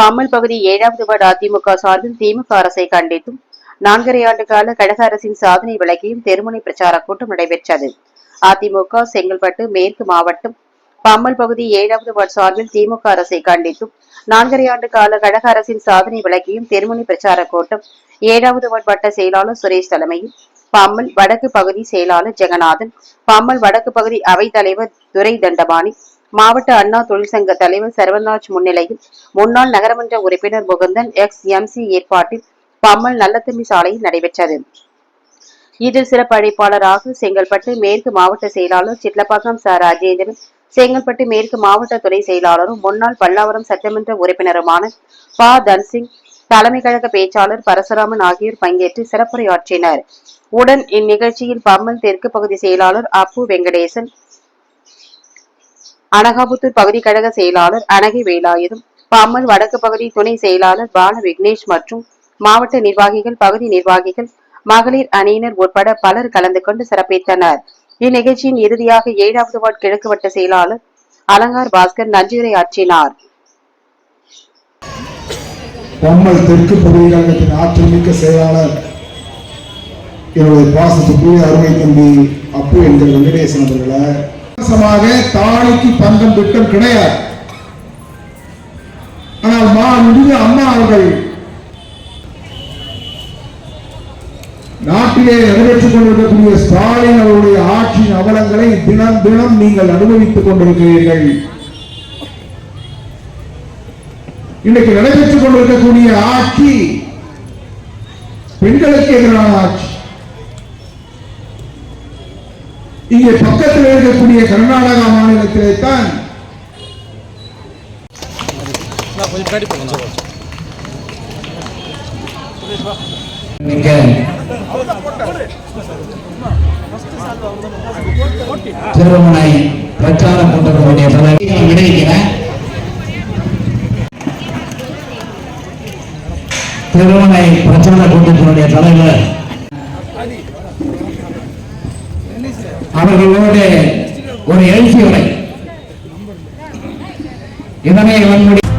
பாமல் பகுதி ஏழாவது வார்டு அதிமுக சார்பில் திமுக அரசை கண்டித்தும் நான்கரை ஆண்டு கால கழக அரசின் சாதனை விளக்கியும் தெருமுனை பிரச்சார கூட்டம் நடைபெற்றது. அதிமுக செங்கல்பட்டு மேற்கு மாவட்டம் பம்மல் பகுதி ஏழாவது வார்டு சார்பில் திமுக அரசை கண்டித்தும் நான்கரை ஆண்டு கால கழக அரசின் சாதனை விளக்கியும் தெருமுனை பிரச்சார கூட்டம் ஏழாவது வார்டு வட்ட செயலாளர் சுரேஷ் தலைமையில் பாமல் வடக்கு பகுதி செயலாளர் ஜெகநாதன் பாமல் வடக்கு பகுதி அவைத் தலைவர் துரை தண்டபாணி மாவட்ட அண்ணா தொழிற்சங்க தலைவர் சரவணராஜ் முன்னிலையில் முன்னாள் நகரமன்ற உறுப்பினர் முகுந்தன் எக்ஸ் எம்சி ஏற்பாட்டில் பம்மல் நல்லத்தம்பி சாலையில் நடைபெற்றது. இதில் சிறப்பு அழைப்பாளராக செங்கல்பட்டு மேற்கு மாவட்ட செயலாளர் சிட்லப்பாக்கம் ச. ராஜேந்திரன் செங்கல்பட்டு மேற்கு மாவட்ட துணை செயலாளரும் முன்னாள் பல்லாவரம் சட்டமன்ற உறுப்பினருமான ப. தன்சிங் தலைமை கழக பேச்சாளர் பரசுராமன் ஆகியோர் பங்கேற்று சிறப்புரையாற்றினர். உடன் இந்நிகழ்ச்சியில் பம்மல் தெற்கு பகுதி செயலாளர் அப்பு வெங்கடேசன் அனகாபுத்தூர் பகுதி கழக செயலாளர் அனகை வேலாயுதம் பாமல் வடக்கு பகுதி துணை செயலாளர் பால விக்னேஷ் மற்றும் மாவட்ட நிர்வாகிகள் பகுதி நிர்வாகிகள் மகளிர் அணியினர் உட்பட பலர் கலந்து கொண்டு சிறப்பித்தனர் இந்நிகழ்ச்சியின் இறுதியாக ஏழாவது வார்டு கிழக்கு வட்ட செயலாளர் அலங்கார் பாஸ்கர் நன்றியுரையாற்றினார் பம்மல் தெற்கு பகுதி கழகத்தின் ஆற்றல் மிக்க செயலாளர் என்னுடைய பாசத்துக்குரிய அருமை தம்பி அப்பு என்கிற வெங்கடேசன் அவர்களை இலவசமாக தாலிக்கு பந்தம் திட்டம் கிடையாது. ஆனால் மா முடிவு அம்மா அவர்கள் நாட்டிலே நிறைவேற்றிக் கொண்டிருக்கக்கூடிய ஸ்டாலின் அவருடைய ஆட்சியின் அவலங்களை தினம் தினம் நீங்கள் அனுபவித்துக் கொண்டிருக்கிறீர்கள். இன்னைக்கு நடைபெற்றுக் கொண்டிருக்கக்கூடிய ஆட்சி பெண்களுக்கு எதிரான ஆட்சி. இங்கே பக்கத்தில் இருக்கக்கூடிய கர்நாடகா மாநிலத்திலே தான் மிக்க திருமணை பிரச்சார கூட்டத்தினுடைய தலைவர். விடுவிக்கிறேன் திருமணை பிரச்சார கூட்டத்தினுடைய தலைவர் அவர்களோடு ஒரு எழுச்சி உரை இதனை அவனுடைய